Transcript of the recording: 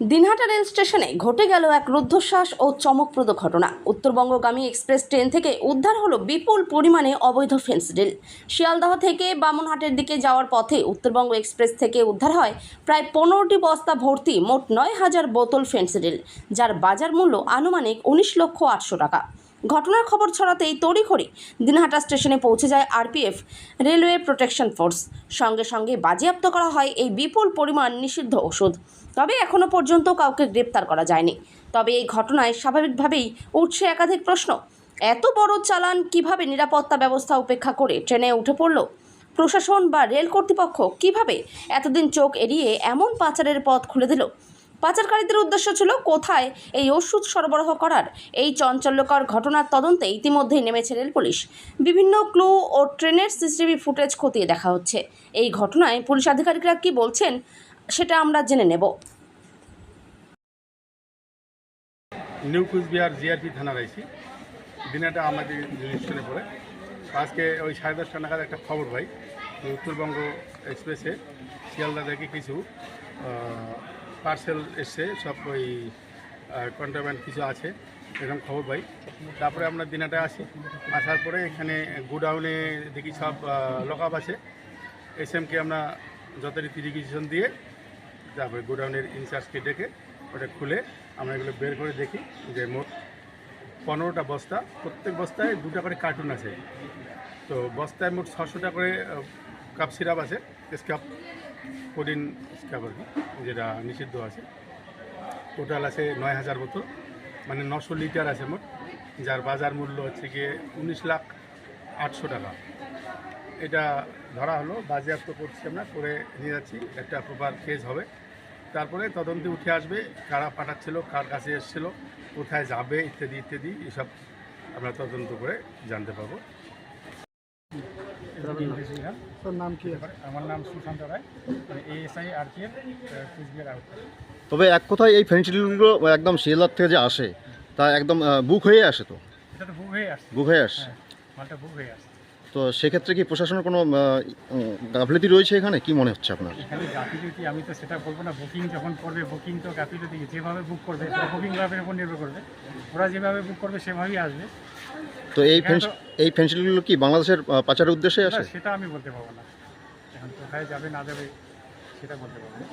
Dinhata rail স্টেশনে ঘটে গেল এক রুদ্ধশ্বাস ও চমকপ্রদ ঘটনা। উত্তরবঙ্গগামী এক্সপ্রেস ট্রেন থেকে উদ্ধার হলো বিপুল পরিমাণে অবৈধ ফেন্সিডিল শিয়ালদহ থেকে বামনহাটের দিকে যাওয়ার পথে উত্তরবঙ্গ এক্সপ্রেস থেকে উদ্ধার হয় প্রায় পনেরোটি বস্তা ভর্তি মোট নয় হাজার বোতল ফেন্সিডিল যার বাজার মূল্য আনুমানিক উনিশ লক্ষ আটশো টাকা। ঘটনার খবর ছড়াতেই তড়িঘড়ি দিনহাটা স্টেশনে পৌঁছে যায় আরপিএফ রেলওয়ে প্রোটেকশন ফোর্স। সঙ্গে সঙ্গে বাজেয়াপ্ত করা হয় এই বিপুল পরিমাণ নিষিদ্ধ ওষুধ। তবে এখনও পর্যন্ত কাউকে গ্রেপ্তার করা যায়নি। তবে এই ঘটনায় স্বাভাবিকভাবেই উঠছে একাধিক প্রশ্ন। এত বড় চালান কীভাবে নিরাপত্তা ব্যবস্থা উপেক্ষা করে ট্রেনে উঠে পড়ল? প্রশাসন বা রেল কর্তৃপক্ষ কীভাবে এতদিন চোখ এড়িয়ে এমন পাচারের পথ খুলে দিল? পাচারকারীদের উদ্দেশ্য ছিল কোথায় এই ওষুধ সরবরাহ করার। এই চঞ্চল্যকর ঘটনার তদন্তে ইতিমধ্যেই নেমেছে রেল পুলিশ। বিভিন্ন ক্লু ও ট্রেনের সিসিটিভি ফুটেজ খতিয়ে দেখা হচ্ছে। এই ঘটনায় পুলিশ আধিকারিকরা কি বলছেন সেটা আমরা জেনে নেব। নিউ কুচবিহার জিআরপি থানার আইসি। দিনাটা আমাদের স্টেশনে পড়ে আজকে ওই সাড়ে দশটা নাগাদ একটা খবর পাই। উত্তরবঙ্গ এক্সপ্রেসে শিয়ালদা থেকে কিছু পার্সেল এসছে, সব ওই কন্ট্রাব্যান্ড কিছু আছে, এরকম খবর পাই। তারপরে আমরা দিনাটা আসি, আসার পরে এখানে গোডাউনে দেখি সব লক আপ আছে। এস এমকে আমরা যথারীতি রিকুইজিশন দিয়ে তারপরে গোডাউনের ইনচার্জকে ডেকে ওটা খুলে আমরা এগুলো বের করে দেখি যে মোট পনেরোটা বস্তা, প্রত্যেক বস্তায় দুটা করে কার্টুন আছে। তো বস্তায় মোট ছশোটা করে কাপ সিরাপ আছে স্কাপ কোডিন স্কাপ আর কি যেটা নিষিদ্ধ আছে। টোটাল আছে নয় হাজার বোতল মানে নশো লিটার আছে মোট, যার বাজার মূল্য হচ্ছে গিয়ে উনিশ লাখ আটশো টাকা। এটা ধরা হলো, বাজেয়াপ্ত করছি আমরা, করে নিয়ে যাচ্ছি, একটা প্রপার কেস হবে। তারপরে তদন্তে উঠে আসবে, কারা পাঠাচ্ছিল, কার কাছে এসেছিল, কোথায় যাবে, ইত্যাদি ইত্যাদি, এসব আমরা তদন্ত করে জানতে পারব। তোর নাম কি? আমার নাম Sushanta Roy. ASI R P Coochbehar out তবে এক কথায় এই ফেন্সিডিলগুলো একদম শিয়ালদার থেকে যে আসে তা একদম বুক হয়ে আসে তো? এটা তো বুক হয়ে আসছে। বুক হয়ে আসে হ্যাঁ মালটা বুক হয়ে আসছে। তো সেক্ষেত্রে কি প্রশাসনের কোনো গাফিলতি রয়েছে এখানে? কি মনে হচ্ছে আপনার? এখানে গাফিলতি আমি তো সেটা বলব না। বুকিং যখন করবে বুকিং তো গাফিলতি যেভাবে বুক করবে বুকিং গ্রাফের উপর নির্ভর করবে। ওরা যেভাবে বুক করবে সেভাবেই আসবে। তো এই ফেন্স এই ফেন্সিডিলগুলো কি বাংলাদেশের পাচারের উদ্দেশ্যে আছে? আসে সেটা আমি বলতে পারব না। এখন কোথায় যাবে না যাবে সেটা বলতে পারব না।